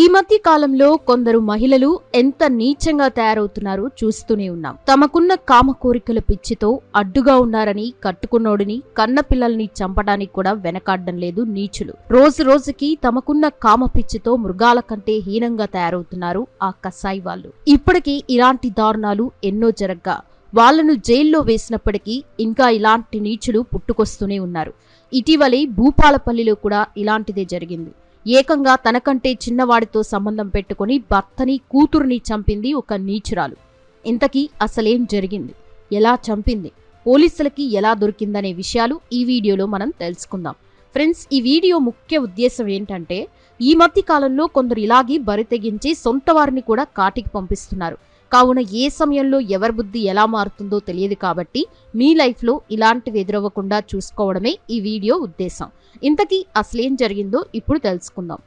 ఈ మధ్య కాలంలో కొందరు మహిళలు ఎంత నీచంగా తయారవుతున్నారో చూస్తూనే ఉన్నాం. తమకున్న కామ కోరికల పిచ్చితో అడ్డుగా ఉన్నారని కట్టుకున్నోడిని కన్న పిల్లల్ని చంపడానికి కూడా వెనకాడడం లేదు నీచులు. రోజు రోజుకి తమకున్న కామ పిచ్చితో మృగాల కంటే హీనంగా తయారవుతున్నారు ఆ కసాయి వాళ్ళు. ఇప్పటికీ ఇలాంటి దారుణాలు ఎన్నో జరగ్గా. వాళ్ళను జైల్లో వేసినప్పటికీ ఇంకా ఇలాంటి నీచులు పుట్టుకొస్తూనే ఉన్నారు. ఇటీవలే భూపాలపల్లిలో కూడా ఇలాంటిదే జరిగింది. ఏకంగా తనకంటే చిన్నవాడితో సంబంధం పెట్టుకుని భర్తని కూతురుని చంపింది ఒక నీచురాలు. ఇంతకీ అసలేం జరిగింది? ఎలా చంపింది? పోలీసులకి ఎలా దొరికిందనే విషయాలు ఈ వీడియోలో మనం తెలుసుకుందాం. ఫ్రెండ్స్ ఈ వీడియో ముఖ్య ఉద్దేశం ఏంటంటే ఈ మధ్య కాలంలో కొందరు ఇలాగే బరి తెగించి సొంత వారిని కూడా కాటికి పంపిస్తున్నారు. కావున ఏ సమయంలో ఎవరి బుద్ధి ఎలా మారుతుందో తెలియదు కాబట్టి మీ లైఫ్లో ఇలాంటివి ఎదురవ్వకుండా చూసుకోవడమే ఈ వీడియో ఉద్దేశం. ఇంతకీ అసలేం జరిగిందో ఇప్పుడు తెలుసుకుందాం.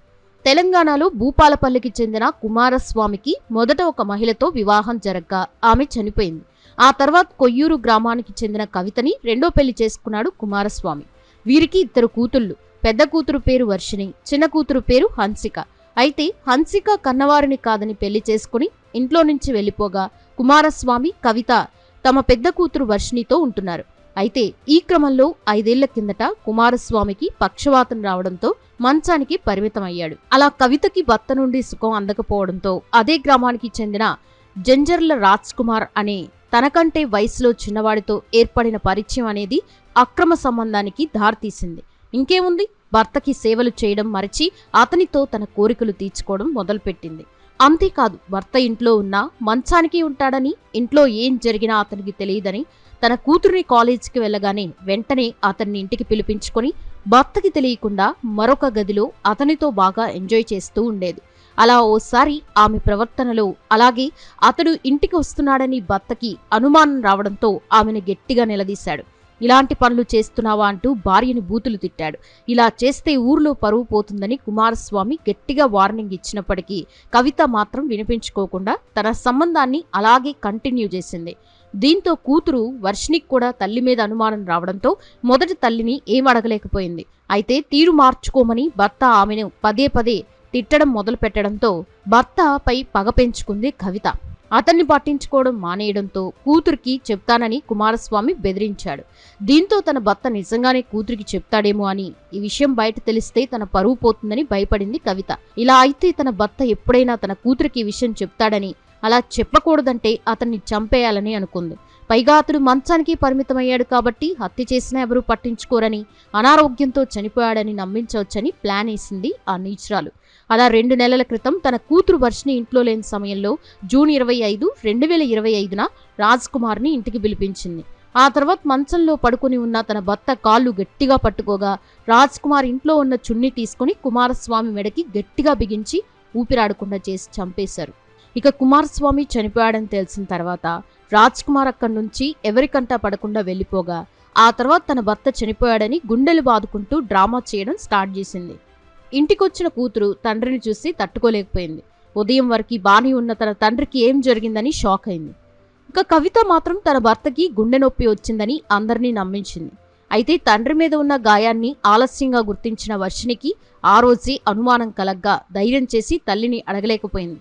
తెలంగాణలో భూపాలపల్లికి చెందిన కుమారస్వామికి మొదట ఒక మహిళతో వివాహం జరగ్గా ఆమె చనిపోయింది. ఆ తర్వాత కొయ్యూరు గ్రామానికి చెందిన కవితని రెండో పెళ్ళి చేసుకున్నాడు కుమారస్వామి. వీరికి ఇద్దరు కూతుళ్ళు. పెద్ద కూతురు పేరు వర్షిణి చిన్న కూతురు పేరు హన్సిక. అయితే హన్సిక కన్నవారిని కాదని పెళ్ళి చేసుకుని ఇంట్లో నుంచి వెళ్ళిపోగా కుమారస్వామి కవిత తమ పెద్ద కూతురు వర్షిణితో ఉంటున్నారు. అయితే ఈ క్రమంలో ఐదేళ్ళ కిందట కుమారస్వామికి పక్షవాతం రావడంతో మంచానికి పరిమితమయ్యాడు. అలా కవితకి భర్త నుండి సుఖం అందకపోవడంతో అదే గ్రామానికి చెందిన జంజర్ల రాజ్ కుమార్ అనే తనకంటే వయసులో చిన్నవాడితో ఏర్పడిన పరిచయం అనేది అక్రమ సంబంధానికి దారితీసింది. ఇంకేముంది? భర్తకి సేవలు చేయడం మరచి అతనితో తన కోరికలు తీర్చుకోవడం మొదలుపెట్టింది. అంతేకాదు భర్త ఇంట్లో ఉన్నా మంచానికి ఉంటాడని ఇంట్లో ఏం జరిగినా అతనికి తెలియదని తన కూతురిని కాలేజీకి వెళ్ళగానే వెంటనే అతన్ని ఇంటికి పిలిపించుకొని భర్తకి తెలియకుండా మరొక గదిలో అతనితో బాగా ఎంజాయ్ చేస్తూ ఉండేది. అలా ఓసారి ఆమె ప్రవర్తనలో అలాగే అతడు ఇంటికి వస్తున్నాడని భర్తకి అనుమానం రావడంతో ఆమెను గట్టిగా నిలదీశాడు. ఇలాంటి పనులు చేస్తున్నావా అంటూ భార్యని బూతులు తిట్టాడు. ఇలా చేస్తే ఊర్లో పరువు పోతుందని కుమారస్వామి గట్టిగా వార్నింగ్ ఇచ్చినప్పటికీ కవిత మాత్రం వినిపించుకోకుండా తన సంబంధాన్ని అలాగే కంటిన్యూ చేసింది. దీంతో కూతురు వర్షినికి కూడా తల్లి మీద అనుమానం రావడంతో మొదటి తల్లిని ఏం అడగలేకపోయింది. అయితే తీరు మార్చుకోమని భర్త ఆమెను పదే పదే తిట్టడం మొదలు పెట్టడంతో భర్తపై పగ పెంచుకుంది కవిత. అతన్ని పట్టించుకోవడం మానేయడంతో కూతురికి చెప్తానని కుమారస్వామి బెదిరించాడు. దీంతో తన భర్త నిజంగానే కూతురికి చెప్తాడేమో అని ఈ విషయం బయట తెలిస్తే తన పరువు పోతుందని భయపడింది కవిత. ఇలా అయితే తన భర్త ఎప్పుడైనా తన కూతురికి ఈ విషయం చెప్తాడని అలా చెప్పకూడదంటే అతన్ని చంపేయాలని అనుకుంది. పైగా అతడు మంచానికి పరిమితమయ్యాడు కాబట్టి హత్య చేసినా ఎవరూ పట్టించుకోరని అనారోగ్యంతో చనిపోయాడని నమ్మించవచ్చని ప్లాన్ వేసింది ఆ నీచురాలు. అలా రెండు నెలల క్రితం తన కూతురు వర్షిని ఇంట్లో లేని సమయంలో జూన్ ఇరవై ఐదు రెండు వేల ఇరవై ఐదున రాజ్ కుమార్ని ఇంటికి పిలిపించింది. ఆ తర్వాత మంచంలో పడుకుని ఉన్న తన భర్త కాళ్ళు గట్టిగా పట్టుకోగా రాజ్ కుమార్ ఇంట్లో ఉన్న చున్ని తీసుకుని కుమారస్వామి మెడకి గట్టిగా బిగించి ఊపిరాడకుండా చేసి చంపేశారు. ఇక కుమారస్వామి చనిపోయాడని తెలిసిన తర్వాత రాజ్ కుమార్ అక్కడి నుంచి ఎవరికంటా పడకుండా వెళ్ళిపోగా ఆ తర్వాత తన భర్త చనిపోయాడని గుండెలు బాదుకుంటూ డ్రామా చేయడం స్టార్ట్ చేసింది. ఇంటికొచ్చిన కూతురు తండ్రిని చూసి తట్టుకోలేకపోయింది. ఉదయం వరకు బాని ఉన్న తన తండ్రికి ఏం జరిగిందని షాక్ అయింది. ఇక కవిత మాత్రం తన భర్తకి గుండె నొప్పి వచ్చిందని అందరినీ నమ్మించింది. అయితే తండ్రి మీద ఉన్న గాయాన్ని ఆలస్యంగా గుర్తించిన వర్షినికి ఆ రోజే అనుమానం కలగ్గా ధైర్యం చేసి తల్లిని అడగలేకపోయింది.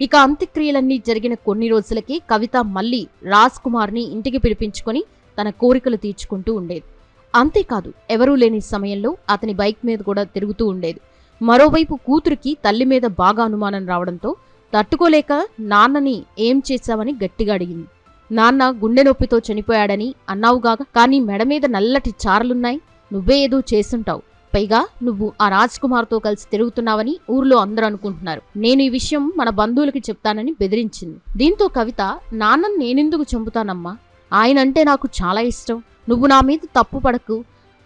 ఇక అంత్యక్రియలన్నీ జరిగిన కొన్ని రోజులకే కవిత మళ్ళీ రాజ్ కుమార్ని ఇంటికి పిలిపించుకొని తన కోరికలు తీర్చుకుంటూ ఉండేది. అంతేకాదు ఎవరూ లేని సమయంలో అతని బైక్ మీద కూడా తిరుగుతూ ఉండేది. మరోవైపు కూతురికి తల్లి మీద బాగా అనుమానం రావడంతో తట్టుకోలేక నాన్నని ఏం చేశావని గట్టిగా అడిగింది. నాన్న గుండె నొప్పితో చనిపోయాడని అన్నావుగా కానీ మెడ మీద నల్లటి చారలున్నాయి. నువ్వే ఏదో చేసుంటావు పైగా నువ్వు ఆ రాజ్ కుమార్తో కలిసి తిరుగుతున్నావని ఊర్లో అందరూ అనుకుంటున్నారు. నేను ఈ విషయం మన బంధువులకి చెప్తానని బెదిరించింది. దీంతో కవిత నాన్నని నేనెందుకు చంపుతానమ్మా? ఆయనంటే నాకు చాలా ఇష్టం. నువ్వు నా మీద తప్పు పడకు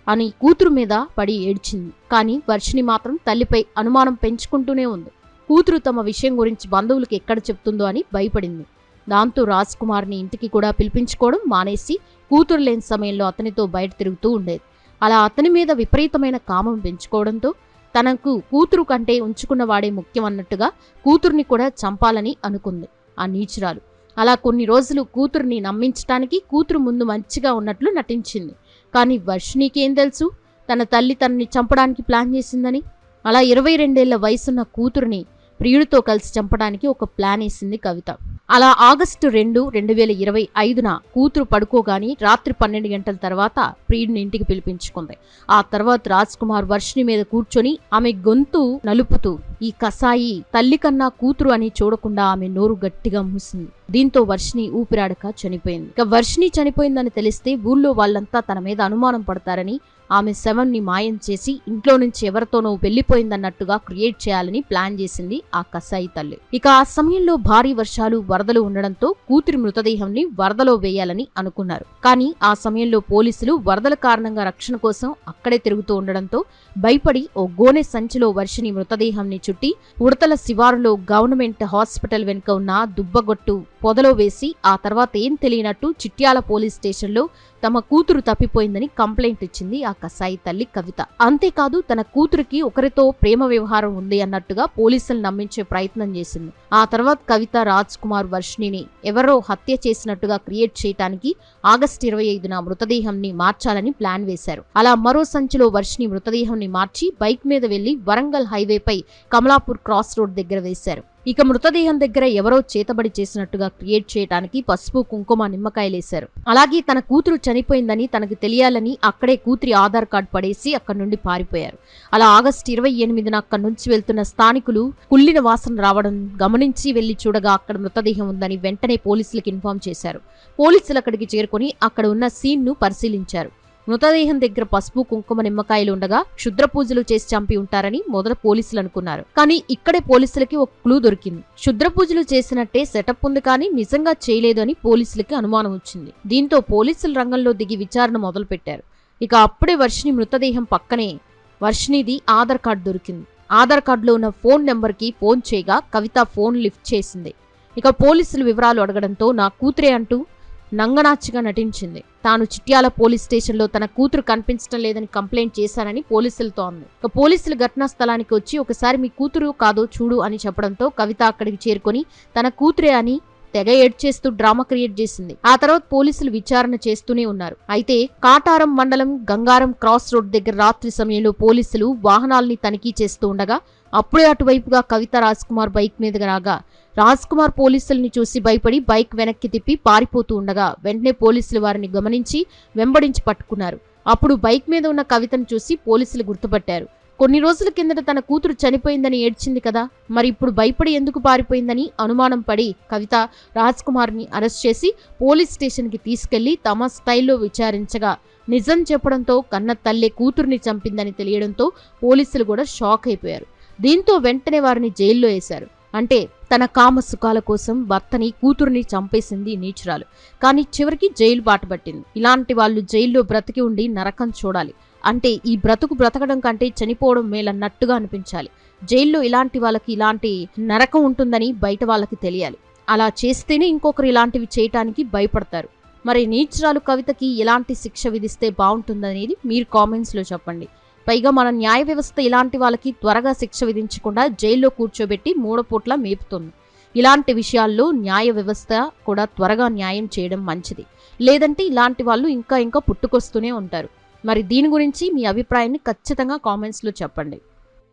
అని కూతురు మీద పడి ఏడ్చింది. కానీ వర్షిని మాత్రం తల్లిపై అనుమానం పెంచుకుంటూనే ఉంది. కూతురు తమ విషయం గురించి బంధువులకు ఎక్కడ చెప్తుందో అని భయపడింది. దాంతో రాజ్ కుమార్ని ఇంటికి కూడా పిలిపించుకోవడం మానేసి కూతురు లేని సమయంలో అతనితో బయట తిరుగుతూ ఉండేది. అలా అతని మీద విపరీతమైన కామం పెంచుకోవడంతో తనకు కూతురు కంటే ఉంచుకున్న వాడే ముఖ్యం అన్నట్టుగా కూతుర్ని కూడా చంపాలని అనుకుంది. ఆ నీచురాలు అలా కొన్ని రోజులు కూతుర్ని నమ్మించటానికి కూతురు ముందు మంచిగా ఉన్నట్లు నటించింది. కానీ వర్షినికి ఏం తెలుసు? తన తల్లి తనని చంపడానికి ప్లాన్ చేసిందని? అలా ఇరవై రెండేళ్ళ వయసున్న కూతురిని ప్రియుడితో కలిసి చంపడానికి ఒక ప్లాన్ వేసింది కవిత. అలా ఆగస్టు రెండు రెండు వేల ఇరవై ఐదున కూతురు పడుకోగాని రాత్రి పన్నెండు గంటల తర్వాత ప్రియుడిని ఇంటికి పిలిపించుకుంది. ఆ తర్వాత రాజ్ కుమార్ వర్షిణి మీద కూర్చొని ఆమె గొంతు నలుపుతూ ఈ కసాయి తల్లి కన్నా కూతురు అని చూడకుండా ఆమె నోరు గట్టిగా మూసింది. దీంతో వర్షిణి ఊపిరాడక చనిపోయింది. ఇక వర్షిణి చనిపోయిందని తెలిస్తే ఊళ్ళో వాళ్ళంతా తన మీద అనుమానం పడతారని ఆమె శవంని మాయం చేసి ఇంట్లో నుంచి ఎవరితోనో వెళ్ళిపోయిందన్నట్టుగా క్రియేట్ చేయాలని ప్లాన్ చేసింది ఆ కసాయి తల్లి. ఇక ఆ సమయంలో భారీ వర్షాలు వరదలు ఉండడంతో కూతురి మృతదేహంని వరదలో వేయాలని అనుకున్నారు. కానీ ఆ సమయంలో పోలీసులు వరదల కారణంగా రక్షణ కోసం అక్కడే తిరుగుతూ ఉండడంతో భయపడి ఓ గోనె సంచిలో వర్షిని మృతదేహంని చుట్టి ఉడతల శివారులో గవర్నమెంట్ హాస్పిటల్ వెనుక ఉన్న దుబ్బగొట్టు పొదలో వేసి ఆ తర్వాత ఏం తెలియనట్టు చిట్యాల పోలీస్ స్టేషన్లో తమ కూతురు తప్పిపోయిందని కంప్లైంట్ ఇచ్చింది ఆ కసాయి తల్లి కవిత. అంతేకాదు తన కూతురికి ఒకరితో ప్రేమ వ్యవహారం ఉంది అన్నట్టుగా పోలీసులు నమ్మించే ప్రయత్నం చేసింది. ఆ తర్వాత కవిత రాజ్ కుమార్ వర్షిణిని ఎవరో హత్య చేసినట్టుగా క్రియేట్ చేయటానికి ఆగస్టు ఇరవై ఐదున మృతదేహంని మార్చాలని ప్లాన్ వేశారు. అలా మరో సంచిలో వర్షిని మృతదేహంని మార్చి బైక్ మీద వెళ్ళి వరంగల్ హైవేపై కమలాపూర్ క్రాస్ రోడ్ దగ్గర వేశారు. ఇక మృతదేహం దగ్గర ఎవరో చేతబడి చేసినట్టుగా క్రియేట్ చేయడానికి పసుపు కుంకుమ నిమ్మకాయలేశారు. అలాగే తన కూతురు చనిపోయిందని తనకు తెలియాలని అక్కడే కూతురి ఆధార్ కార్డు పడేసి అక్కడి నుండి పారిపోయారు. అలా ఆగస్టు ఇరవై ఎనిమిదిన అక్కడి నుంచి వెళ్తున్న స్థానికులు కుళ్ళిన వాసన రావడం గమనించి వెళ్ళి చూడగా అక్కడ మృతదేహం ఉందని వెంటనే పోలీసులకు ఇన్ఫార్మ్ చేశారు. పోలీసులు అక్కడికి చేరుకొని అక్కడ ఉన్న సీన్ను పరిశీలించారు. మృతదేహం దగ్గర పసుపు కుంకుమ నిమ్మకాయలు ఉండగా క్షుద్ర పూజలు చేసి చంపి ఉంటారని మొదట పోలీసులు అనుకున్నారు. కానీ ఇక్కడే పోలీసులకి ఒక క్లూ దొరికింది. క్షుద్ర పూజలు చేసినట్టే సెటప్ ఉంది కానీ నిజంగా చేయలేదు అని పోలీసులకి అనుమానం వచ్చింది. దీంతో పోలీసులు రంగంలో దిగి విచారణ మొదలుపెట్టారు. ఇక అప్పుడే వర్షిని మృతదేహం పక్కనే వర్షినిది ఆధార్ కార్డు దొరికింది. ఆధార్ కార్డులో ఉన్న ఫోన్ నెంబర్కి ఫోన్ చేయగా కవిత ఫోన్ లిఫ్ట్ చేసింది. ఇక పోలీసులు వివరాలు అడగడంతో నా కూతురే అంటూ నంగనాచిగా నటించింది. తాను చిట్యాల పోలీస్ స్టేషన్లో తన కూతురు కనిపించడం లేదని కంప్లైంట్ చేశానని పోలీసులతో అంది. ఇక పోలీసులు ఘటనా స్థలానికి వచ్చి ఒకసారి మీ కూతురు కాదో చూడు అని చెప్పడంతో కవిత అక్కడికి చేరుకొని తన కూతురే అని తెగ ఏడ్చేస్తూ డ్రామా క్రియేట్ చేసింది. ఆ తర్వాత పోలీసులు విచారణ చేస్తూనే ఉన్నారు. అయితే కాటారం మండలం గంగారం క్రాస్ రోడ్ దగ్గర రాత్రి సమయంలో పోలీసులు వాహనాల్ని తనిఖీ చేస్తూ ఉండగా అప్పుడే అటువైపుగా కవిత రాజ్ కుమార్ బైక్ మీదగా రాగా రాజ్ కుమార్ పోలీసుల్ని చూసి భయపడి బైక్ వెనక్కి తిప్పి పారిపోతూ ఉండగా వెంటనే పోలీసులు వారిని గమనించి వెంబడించి పట్టుకున్నారు. అప్పుడు బైక్ మీద ఉన్న కవితను చూసి పోలీసులు గుర్తుపట్టారు. కొన్ని రోజుల కిందట తన కూతురు చనిపోయిందని ఏడ్చింది కదా మరి ఇప్పుడు భయపడి ఎందుకు పారిపోయిందని అనుమానం పడి కవిత రాజ్ కుమార్ని అరెస్ట్ చేసి పోలీస్ స్టేషన్కి తీసుకెళ్ళి తమ స్థాయిలో విచారించగా నిజం చెప్పడంతో కన్న తల్లే కూతుర్ని చంపిందని తెలియడంతో పోలీసులు కూడా షాక్ అయిపోయారు. దీంతో వెంటనే వారిని జైల్లో వేశారు అంటే తన కామ సుఖాల కోసం భర్తని కూతురిని చంపేసింది నీచురాలు. కానీ చివరికి జైలు బాటపట్టింది ఇలాంటి వాళ్ళు జైల్లో బ్రతికి ఉండి నరకం చూడాలి. అంటే ఈ బ్రతుకు బ్రతకడం కంటే చనిపోవడం మేలన్నట్టుగా అనిపించాలి. జైల్లో ఇలాంటి వాళ్ళకి ఇలాంటి నరకం ఉంటుందని బయట వాళ్ళకి తెలియాలి. అలా చేస్తేనే ఇంకొకరు ఇలాంటివి చేయటానికి భయపడతారు. మరి నీచురాలు కవితకి ఎలాంటి శిక్ష విధిస్తే బాగుంటుందనేది మీరు కామెంట్స్లో చెప్పండి. పైగా మన న్యాయ వ్యవస్థ ఇలాంటి వాళ్ళకి త్వరగా శిక్ష విధించకుండా జైల్లో కూర్చోబెట్టి మూడపూట్ల మేపుతుంది. ఇలాంటి విషయాల్లో న్యాయ వ్యవస్థ కూడా త్వరగా న్యాయం చేయడం మంచిది. లేదంటే ఇలాంటి వాళ్ళు ఇంకా ఇంకా పుట్టుకొస్తూనే ఉంటారు. మరి దీని గురించి మీ అభిప్రాయాన్ని ఖచ్చితంగా కామెంట్స్లో చెప్పండి.